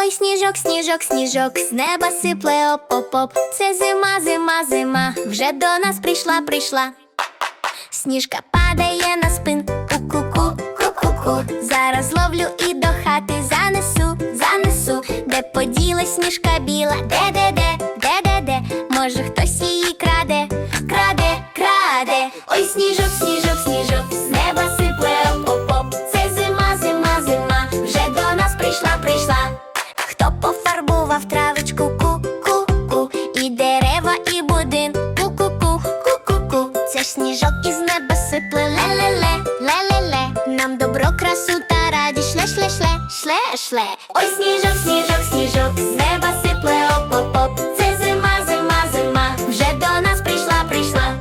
Ой, сніжок, сніжок, сніжок, з неба сипле оп-оп-оп. Це зима, зима, зима, вже до нас прийшла, прийшла. Сніжка падає на спин, ку-ку-ку, ку-ку-ку. Зараз ловлю і до хати занесу, занесу. Де поділась сніжка біла, де-де-де, де-де-де. Може, хтось її краде, краде, краде. Ой, сніжок, сніжок, сніжок, сніжок із неба сипле, ле-ле-ле, ле-ле-ле. Нам добро, красу та радість шле, шле, шле, шле, шле. Ой, сніжок, сніжок, сніжок, з неба сипле оп-оп-оп. Це зима, зима, зима, вже до нас прийшла, прийшла.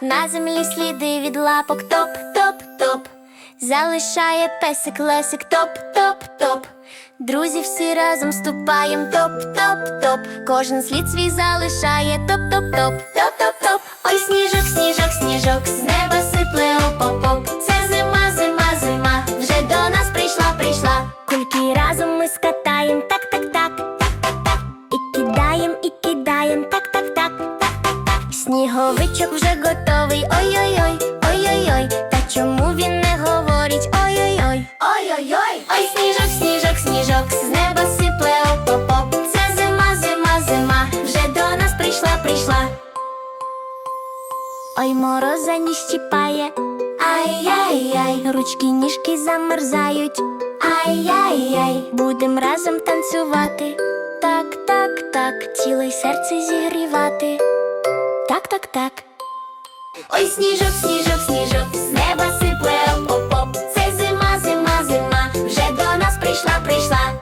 На землі сліди від лапок топ, топ, топ. Залишає песик лесик топ, топ, топ. Друзі всі разом ступаєм топ, топ, топ. Кожен слід свій залишає топ, топ, топ, топ, топ, топ. Ой, сніжок, сніжок, сніжок, з неба сипле оп-оп-оп. Це зима, зима, зима, вже до нас прийшла, прийшла. Кульки разом ми скатаєм, так, так, так, так, так, так. І кидаєм, і кидаєм, так, так, так, так, так, так. Сніговичок вже готовий. Ой-ой-ой, ой-ой-ой. Та чому він не говорить? Ой-ой-ой. Ой-ой-ой. Ой, Ой, мороза ні щіпає. Ай-яй-яй, ручки ніжки замерзають. Ай-яй-яй, будем разом танцювати. Так, так, так, тіло й серце зігрівати. Так, так, так. Ой, сніжок, сніжок, сніжок, з неба сипле